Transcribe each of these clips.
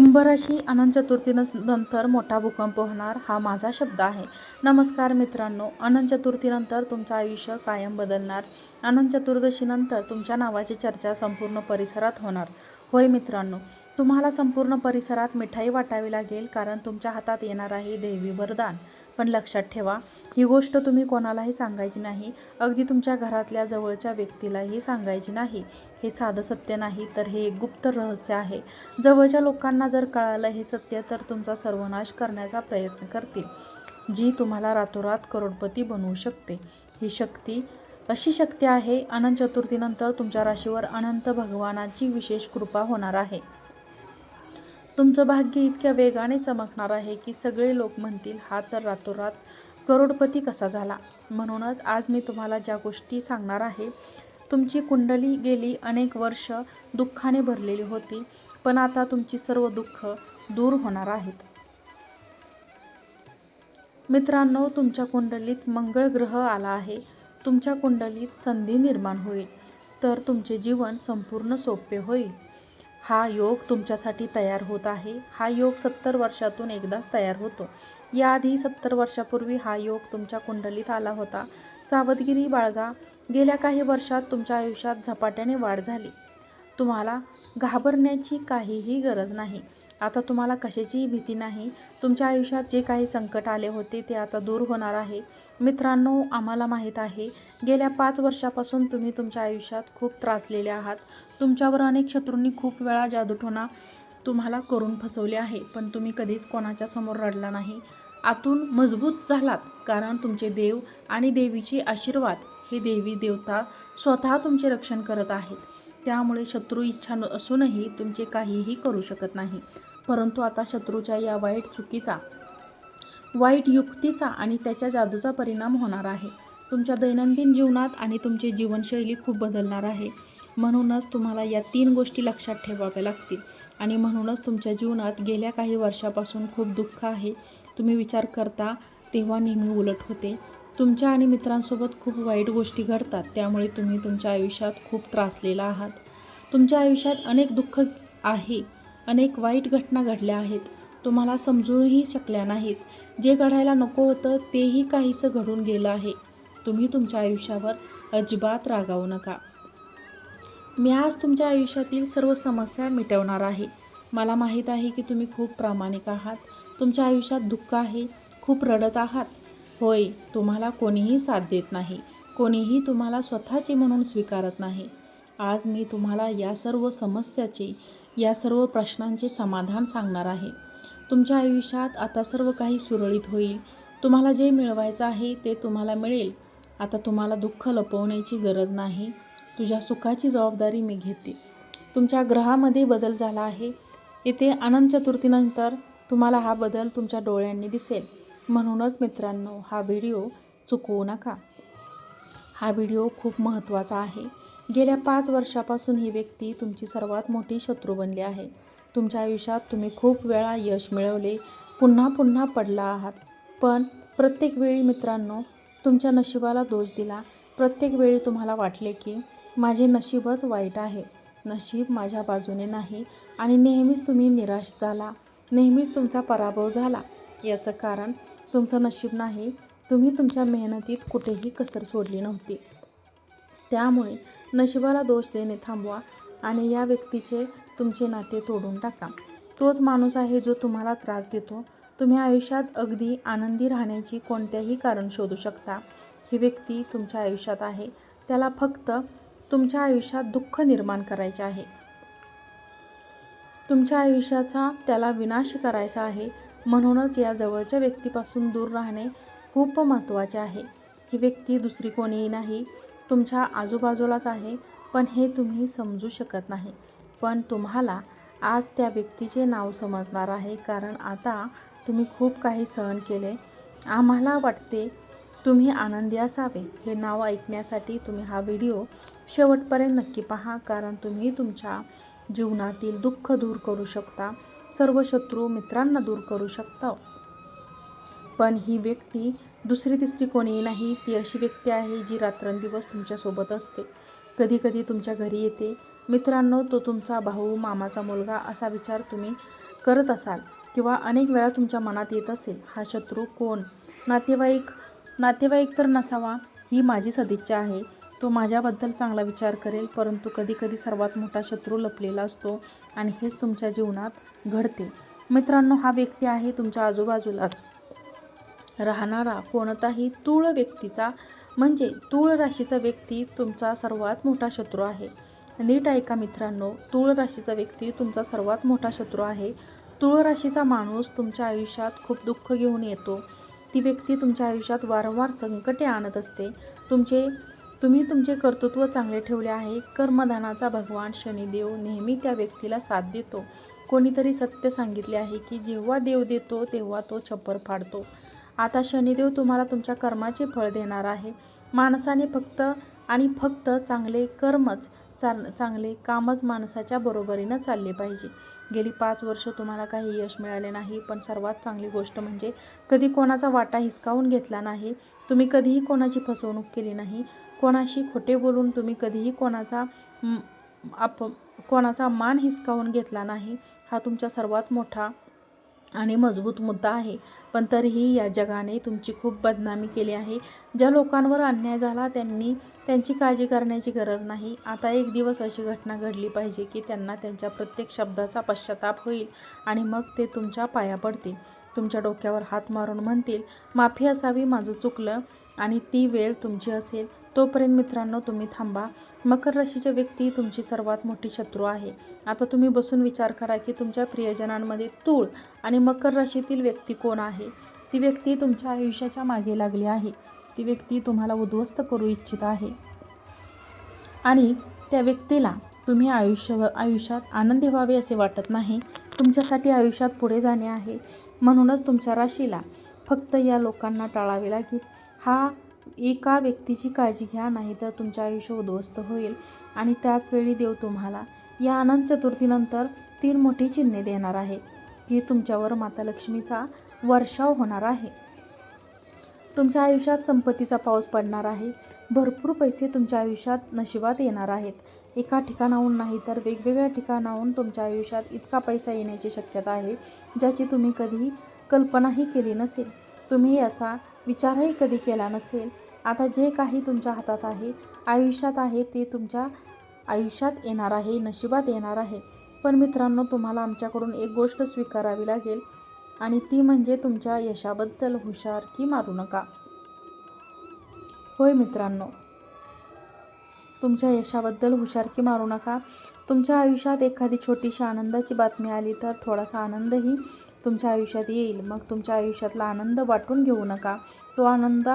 कुंभराशी अनंत चतुर्थीनंतर मोठा भूकंप होणार हा माझा शब्द आहे. नमस्कार मित्रांनो अनंत चतुर्थीनंतर तुमचं आयुष्य कायम बदलणार. अनंत चतुर्दशीनंतर तुमच्या नावाची चर्चा संपूर्ण परिसरात होणार. होय मित्रांनो तुम्हाला संपूर्ण परिसरात मिठाई वाटावी लागेल कारण तुमच्या हातात येणार आहे देवी वरदान. पण लक्षात ठेवा ही गोष्ट तुम्ही कोणालाही सांगायची नाही. अगदी तुमच्या घरातल्या जवळच्या व्यक्तीलाही सांगायची नाही. हे साधं सत्य नाही तर हे एक गुप्त रहस्य आहे. जवळच्या लोकांना जर कळालं हे सत्य तर तुमचा सर्वनाश करण्याचा प्रयत्न करतील जी तुम्हाला रातोरात करोडपती बनवू शकते. ही शक्ती अशी शक्ती आहे अनंत चतुर्थीनंतर तुमच्या राशीवर अनंत भगवानाची विशेष कृपा होणार आहे. तुमचं भाग्य इतक्या वेगाने चमकणार आहे की सगळे लोक म्हणतील हा तर रातोरात करोडपती कसा झाला? म्हणूनच आज मी तुम्हाला ज्या गोष्टी सांगणार आहे तुमची कुंडली गेली अनेक वर्ष दुःखाने भरलेली होती पण आता तुमची सर्व दुःख दूर होणार आहेत. मित्रांनो तुमच्या कुंडलीत मंगळ ग्रह आला आहे. तुमच्या कुंडलीत संधी निर्माण होईल. तर तुमचे जीवन संपूर्ण सोपे होईल. हा योग तुमच्यासाठी तयार होत आहे. हा योग सत्तर वर्षातून एकदाच तयार होतो. याआधी सत्तर वर्षापूर्वी हा योग तुमच्या कुंडलीत आला होता. सावधगिरी बाळगा गेल्या काही वर्षात तुमच्या आयुष्यात झपाट्याने वाढ झाली. तुम्हाला घाबरण्याची काहीही गरज नाही. आता तुम्हाला कशाचीही भीती नाही. तुमच्या आयुष्यात जे काही संकट आले होते ते आता दूर होणार आहे. मित्रांनो आम्हाला माहीत आहे गेल्या पाच वर्षापासून तुम्ही तुमच्या आयुष्यात खूप त्रासलेले आहात. तुमच्यावर अनेक शत्रूंनी खूप वेळा जादूटोणा तुम्हाला करून फसवले आहे पण तुम्ही कधीच कोणाच्या समोर रडला नाही. आतून मजबूत झालात कारण तुमचे देव आणि देवीचे आशीर्वाद हे देवी देवता स्वतः तुमचे रक्षण करत आहेत. त्यामुळे शत्रू इच्छा असूनही तुमचे काहीही करू शकत नाही. परंतु आता शत्रूच्या या वाईट चुकीचा वाईट युक्तीचा आणि त्याच्या जादूचा परिणाम होणार आहे. तुमच्या दैनंदिन जीवनात आणि तुमची जीवनशैली खूप बदलणार आहे. म्हणूनच तुम्हाला या तीन गोष्टी लक्षात ठेवाव्या लागतील. आणि म्हणूनच तुमच्या जीवनात गेल्या काही वर्षापासून खूप दुःख आहे. तुम्ही विचार करता तेव्हा नेहमी उलट होते. तुमच्या आणि मित्रांसोबत खूप वाईट गोष्टी घडतात. त्यामुळे तुम्ही तुमच्या आयुष्यात खूप त्रासलेला आहात. तुमच्या आयुष्यात अनेक दुःख आहे. अनेक वाईट घटना घडल्या आहेत. तुम्हाला समजूनही शकल्या नाहीत. जे घडायला नको होतं तेही काहीसं घडून गेलं आहे. तुम्ही तुमच्या आयुष्यावर अजिबात रागावू नका. मी आज तुमच्या आयुष्यातील सर्व समस्या मिटवणार आहे. मला माहीत आहे की तुम्ही खूप प्रामाणिक आहात. तुमच्या आयुष्यात दुःख आहे. खूप रडत आहात. होय तुम्हाला कोणीही साथ देत नाही. कोणीही तुम्हाला स्वतःचे म्हणून स्वीकारत नाही. आज मी तुम्हाला या सर्व समस्याचे या सर्व प्रश्नांचे समाधान सांगणार आहे. तुमच्या आयुष्यात आता सर्व काही सुरळीत होईल. तुम्हाला जे मिळवायचं आहे ते तुम्हाला मिळेल. आता तुम्हाला दुःख लपवण्याची गरज नाही. तुझ्या सुखाची जबाबदारी मी घेते. तुमच्या ग्रहामध्ये बदल झाला आहे. येथे अनंत चतुर्थीनंतर तुम्हाला हा बदल तुमच्या डोळ्यांनी दिसेल. म्हणूनच मित्रांनो हा व्हिडिओ चुकवू नका. हा व्हिडिओ खूप महत्त्वाचा आहे. गेल्या पाच वर्षापासून ही व्यक्ती तुमची सर्वात मोठी शत्रू बनली आहे. तुमच्या आयुष्यात तुम्ही खूप वेळा यश मिळवले पुन्हा पुन्हा पडला आहात. पण प्रत्येक वेळी मित्रांनो तुमच्या नशिबाला दोष दिला. प्रत्येक वेळी तुम्हाला वाटले की माझे नशीबच वाईट आहे. नशीब माझ्या बाजूने नाही आणि नेहमीच तुम्ही निराश झाला. नेहमीच तुमचा पराभव झाला. याचं कारण तुमचं नशीब नाही. तुम्ही तुमच्या मेहनतीत कुठेही कसर सोडली नव्हती. त्यामुळे नशिबाला दोष देणे थांबवा आणि या व्यक्तीचे तुमचे नाते तोडून टाका. तोच माणूस आहे जो तुम्हाला त्रास देतो. तुम्ही आयुष्यात अगदी आनंदी राहण्याची कोणत्याही कारण शोधू शकता. ही व्यक्ती तुमच्या आयुष्यात आहे. त्याला फक्त तुमच्या आयुष्यात दुःख निर्माण करायचे आहे. तुमच्या आयुष्याचा त्याला विनाश करायचा आहे. म्हणूनच या जवळच्या व्यक्तीपासून दूर राहणे खूप महत्त्वाचे आहे. ही व्यक्ती दुसरी कोणीही नाही. तुमच्या आजूबाजूलाच आहे. पण हे तुम्ही समजू शकत नाही. पण तुम्हाला आज त्या व्यक्तीचे नाव समजणार आहे. कारण आता तुम्ही खूप काही सहन केले. आम्हाला वाटते तुम्ही आनंदी असावे. हे नाव ऐकण्यासाठी तुम्ही हा व्हिडिओ शेवटपर्यंत नक्की पहा. कारण तुम्ही तुमच्या जीवनातील दुःख दूर करू शकता. सर्व शत्रू मित्रांना दूर करू शकता. पण ही व्यक्ती दुसरी तिसरी कोणीही नाही. ती अशी व्यक्ती आहे जी रात्रंदिवस तुमच्यासोबत असते. कधीकधी तुमच्या घरी येते. मित्रांनो तो तुमचा भाऊ मामाचा मुलगा असा विचार तुम्ही करत असाल किंवा अनेक वेळा तुमच्या मनात येत असेल हा शत्रू कोण? नातेवाईक नातेवाईक तर नसावा ही माझी सदिच्छा आहे. तो माझ्याबद्दल चांगला विचार करेल परंतु कधीकधी सर्वात मोठा शत्रू लपलेला असतो आणि हेच तुमच्या जीवनात घडते. मित्रांनो हा व्यक्ती आहे तुमच्या आजूबाजूलाच. राहणारा कोणताही तूळ व्यक्तीचा म्हणजे तूळ राशीचा व्यक्ती तुमचा सर्वात मोठा शत्रू आहे. नीट ऐका मित्रांनो तूळ राशीचा व्यक्ती तुमचा सर्वात मोठा शत्रू आहे. तूळ राशीचा माणूस तुमच्या आयुष्यात खूप दुःख घेऊन येतो. ती व्यक्ती तुमच्या आयुष्यात वारंवार संकटे आणत असते. तुमचे तुम्ही तुमचे कर्तृत्व चांगले ठेवले आहे. कर्मदानाचा भगवान शनिदेव नेहमी त्या व्यक्तीला साथ देतो. कोणीतरी सत्य सांगितले आहे की जेव्हा देव देतो तेव्हा तो छप्पर फाडतो. आता शनिदेव तुम्हाला तुमच्या कर्माचे फळ देणार आहे. माणसाने फक्त आणि फक्त चांगले कर्मच चाल चांगले कामच माणसाच्या बरोबरीनं चालले पाहिजे. गेली पाच वर्ष तुम्हाला काही यश मिळाले नाही पण सर्वात चांगली गोष्ट म्हणजे कधी कोणाचा वाटा हिसकावून घेतला नाही तुम्ही कधीही कोणाची फसवणूक केली नाही कोणाशी खोटे बोलून तुम्ही कधीही कोणाचा आप कोणाचा मान हिसकावून घेतला नाही हा तुमचा सर्वात मोठा आणि मजबूत मुद्दा आहे. पण तरीही या जगाने तुमची खूप बदनामी केली आहे. ज्या लोकांवर अन्याय झाला त्यांनी त्यांची काळजी करण्याची गरज नाही. आता एक दिवस अशी घटना घडली पाहिजे की त्यांना त्यांच्या प्रत्येक शब्दाचा पश्चाताप होईल आणि मग ते तुमच्या पाया पडतील. तुमच्या डोक्यावर हात मारून म्हणतील माफी असावी माझं चुकलं आणि ती वेळ तुमची असेल. तोपर्यंत मित्रांनो तुम्ही थांबा. मकर राशीच्या व्यक्ती तुमची सर्वात मोठी शत्रू आहे. आता तुम्ही बसून विचार करा की तुमच्या प्रियजनांमध्ये तूळ आणि मकर राशीतील व्यक्ती कोण आहे? ती व्यक्ती तुमच्या आयुष्याच्या मागे लागली आहे. ती व्यक्ती तुम्हाला उद्ध्वस्त करू इच्छित आहे. आणि त्या व्यक्तीला तुम्ही आयुष्य आयुष्यात आनंदी व्हावे असे वाटत नाही. तुमच्यासाठी आयुष्यात पुढे जाणे आहे. म्हणूनच तुमच्या राशीला फक्त या लोकांना टाळावे लागेल. हा एका व्यक्तीची काळजी घ्या नाही तर तुमचं आयुष्य उद्ध्वस्त होईल. आणि त्याचवेळी देव तुम्हाला या अनंत चतुर्थीनंतर तीन मोठी चिन्हे देणार आहे. की तुमच्यावर माता लक्ष्मीचा वर्षाव होणार आहे. तुमच्या आयुष्यात संपत्तीचा पाऊस पडणार आहे. भरपूर पैसे तुमच्या आयुष्यात नशिबात येणार आहेत. एका ठिकाणाहून नाही तर वेगवेगळ्या ठिकाणाहून तुमच्या आयुष्यात इतका पैसा येण्याची शक्यता आहे ज्याची तुम्ही कधी कल्पनाही केली नसेल. तुम्ही याचा विचारही कधी केला नसेल. आता जे काही तुमच्या हातात आहे आयुष्यात आहे ते तुमच्या आयुष्यात येणार आहे नशिबात येणार आहे. पण मित्रांनो तुम्हाला आमच्याकडून एक गोष्ट स्वीकारावी लागेल आणि ती म्हणजे तुमच्या यशाबद्दल हुशार की मारू नका. होय मित्रांनो तुमच्या यशाबद्दल हुशारकी मारू नका. तुमच्या आयुष्यात एखादी छोटीशी आनंदाची बातमी आली तर थोडासा आनंदही तुमच्या आयुष्यात येईल. मग तुमच्या आयुष्यातला आनंद वाटून घेऊ नका. तो आनंद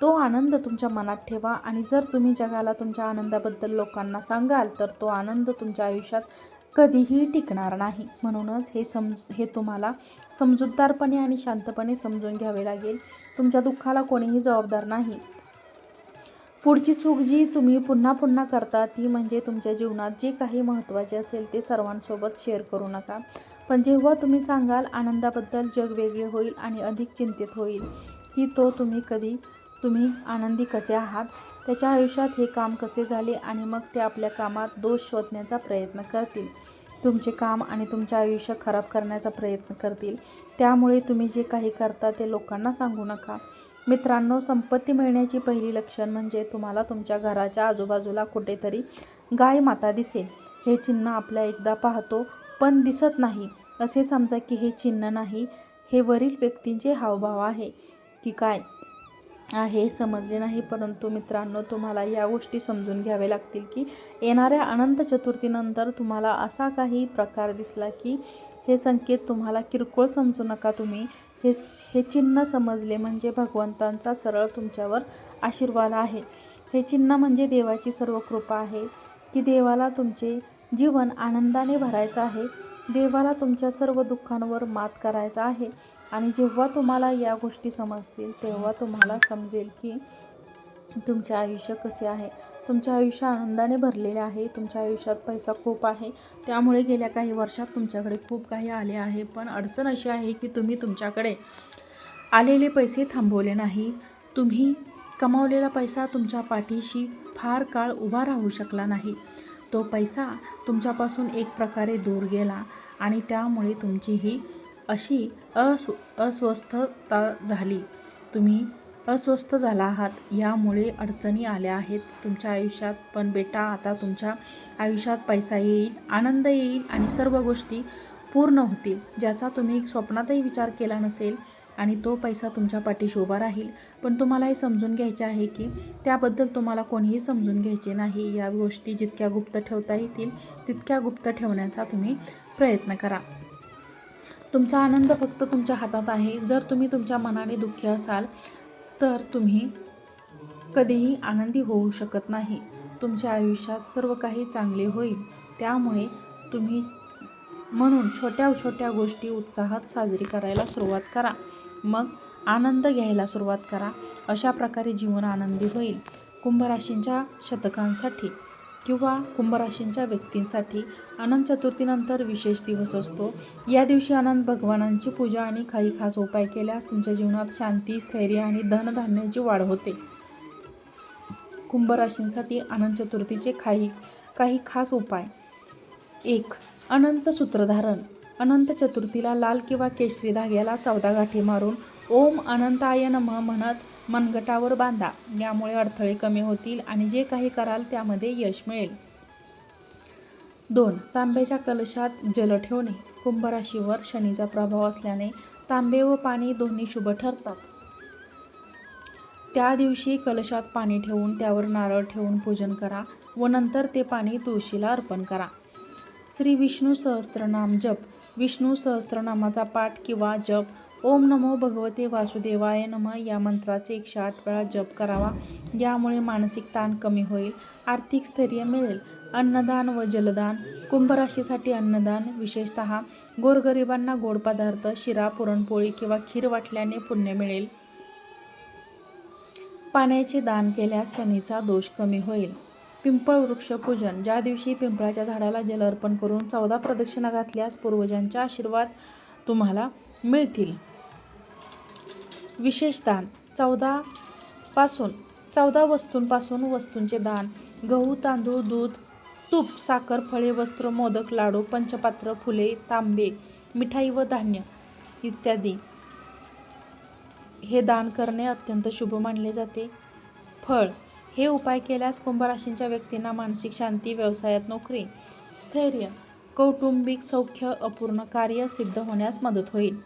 तो आनंद तुमच्या मनात ठेवा आणि जर तुम्ही जगाला तुमच्या आनंदाबद्दल लोकांना सांगाल तर तो आनंद तुमच्या आयुष्यात कधीही टिकणार नाही. म्हणूनच हे समज हे तुम्हाला समजूतदारपणे आणि शांतपणे समजून घ्यावे लागेल. तुमच्या दुःखाला कोणीही जबाबदार नाही. पुढची चूक जी तुम्ही पुन्हा पुन्हा करता ती म्हणजे तुमच्या जीवनात जे काही महत्त्वाचे असेल ते सर्वांसोबत शेअर करू नका. पण जेव्हा तुम्ही सांगाल आनंदाबद्दल जग वेगळे होईल आणि अधिक चिंतित होईल की तो तुम्ही कधी तुम्ही आनंदी कसे आहात? त्याच्या आयुष्यात हे काम कसे झाले आणि मग ते आपल्या कामात दोष शोधण्याचा प्रयत्न करतील. तुमचे काम आणि तुमचे आयुष्य खराब करण्याचा प्रयत्न करतील. त्यामुळे तुम्ही जे काही करता ते लोकांना सांगू नका. मित्रांनो संपत्ती मिळण्याची पहिली लक्षण म्हणजे तुम्हाला तुमच्या घराच्या आजूबाजूला कुठेतरी गाय माता दिसेल. हे चिन्ह आपल्या एकदा पाहतो पण दिसत नाही. असे समजा की हे चिन्ह नाही हे वरील व्यक्तींचे हावभाव आहे की काय? आहे समजले नाही परंतु मित्रांनो तुम्हाला या गोष्टी समजून घ्यावे लागतील की येणाऱ्या अनंत चतुर्थीनंतर तुम्हाला असा काही प्रकार दिसला की हे संकेत तुम्हाला किरकोळ समजू नका तुम्ही. हे हे चिन्ह समजले म्हणजे भगवंतांचा सरळ तुमच्यावर आशीर्वाद आहे. हे चिन्ह म्हणजे देवाची सर्व कृपा आहे की देवाला तुमचे जीवन आनंदाने भरायचं आहे. देवाला तुमच्या सर्व दुःखांवर मात करायचा आहे. आणि जेव्हा तुम्हाला या गोष्टी समजतील तेव्हा तुम्हाला समजेल की तुमचे आयुष्य कसे आहे. तुमचे आयुष्य आनंदाने भरलेले आहे. तुमच्या आयुष्यात पैसा खूप आहे. त्यामुळे गेल्या काही वर्षात तुमच्याकडे खूप काही आले आहे. पण अडचण अशी आहे की तुम्ही तुमच्याकडे आलेले पैसे थांबवले नाही. तुम्ही कमावलेला पैसा तुमच्या पाठीशी फार काळ उभा राहू शकला नाही. तो पैसा तुमच्यापासून एक प्रकारे दूर गेला आणि त्यामुळे तुमची ही अशी अस्व अस्वस्थता झाली. तुम्ही अस्वस्थ झाला आहात यामुळे अडचणी आल्या आहेत. तुमच्या आयुष्यात पण बेटा आता तुमच्या आयुष्यात पैसा येईल आनंद येईल आणि सर्व गोष्टी पूर्ण होतील ज्याचा तुम्ही स्वप्नातही विचार केला नसेल आणि तो पैसा तुमच्या पाठीशी उभा राहील. पण तुम्हाला हे समजून घ्यायचे आहे की त्याबद्दल तुम्हाला कोणीही समजून घ्यायचे नाही. या गोष्टी जितक्या गुप्त ठेवता येतील तितक्या गुप्त ठेवण्याचा तुम्ही प्रयत्न करा. तुमचा आनंद फक्त तुमच्या हातात आहे. जर तुम्ही तुमच्या मनाने दुःखी असाल तर तुम्ही कधीही आनंदी होऊ शकत नाही. तुमच्या आयुष्यात सर्व काही चांगले होईल. त्यामुळे तुम्ही म्हणून छोट्या छोट्या गोष्टी उत्साहात साजरी करायला सुरुवात करा. मग आनंद घ्यायला सुरुवात करा. अशा प्रकारे जीवन आनंदी होईल. कुंभराशींच्या शतकांसाठी किंवा कुंभराशींच्या व्यक्तींसाठी अनंत चतुर्थीनंतर विशेष दिवस असतो. या दिवशी अनंत भगवानांची पूजा आणि काही खास उपाय केल्यास तुमच्या जीवनात शांती स्थैर्य आणि धनधान्याची वाढ होते. कुंभराशींसाठी अनंत चतुर्थीचे काही काही खास उपाय. एक अनंत सूत्रधारण अनंत चतुर्थीला लाल किंवा केशरी धाग्याला चौदा गाठी मारून ओम अनंताय नमः म्हणत मनगटावर बांधा. यामुळे अडथळे कमी होतील आणि जे काही कराल त्यामध्ये यश मिळेल. दोन. तांब्याच्या कलशात जल ठेवणे. कुंभराशीवर शनीचा प्रभाव असल्याने तांबे व पाणी दोन्ही शुभ ठरतात. त्या दिवशी कलशात पाणी ठेवून त्यावर नारळ ठेवून पूजन करा व नंतर ते पाणी तुळशीला अर्पण करा. श्री विष्णू सहस्त्रनाम जप. विष्णू सहस्त्रनामाचा पाठ किंवा जप. ओम नमो भगवते वासुदेवाय नम. या मंत्राचे एकशे आठ वेळा जप करावा. यामुळे मानसिक ताण कमी होईल आर्थिक स्थैर्य मिळेल. अन्नदान व जलदान. कुंभराशीसाठी अन्नदान विशेषत गोरगरिबांना गोड पदार्थ शिरा पुरणपोळी किंवा खीर वाटल्याने पुण्य मिळेल. पाण्याचे दान केल्यास शनीचा दोष कमी होईल. पिंपळ वृक्ष पूजन ज्या दिवशी पिंपळाच्या झाडाला जल अर्पण करून चौदा प्रदक्षिणा घातल्यास पूर्वजांच्या आशीर्वाद तुम्हाला मिळतील. विशेष दान चौदा पासून चौदा वस्तूंपासून वस्तूंचे दान गहू तांदूळ दूध तूप साखर फळे वस्त्र मोदक लाडू पंचपात्र फुले तांबे मिठाई व धान्य इत्यादी. हे दान करणे अत्यंत शुभ मानले जाते. फळ हे उपाय केल्यास कुंभराशींच्या व्यक्तींना मानसिक शांती व्यवसायात नोकरी स्थैर्य कौटुंबिक सौख्य अपूर्ण कार्य सिद्ध होण्यास मदत होईल.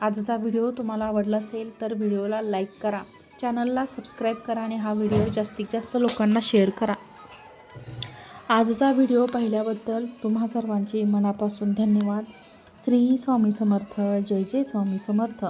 आजचा व्हिडिओ तुम्हाला आवडला असेल तर व्हिडिओला लाईक करा चॅनलला सबस्क्राईब करा आणि हा व्हिडिओ जास्तीत जास्त लोकांना शेअर करा. आजचा व्हिडिओ पाहिल्याबद्दल तुम्हा सर्वांचे मनापासून धन्यवाद. श्री स्वामी समर्थ जय जय स्वामी समर्थ.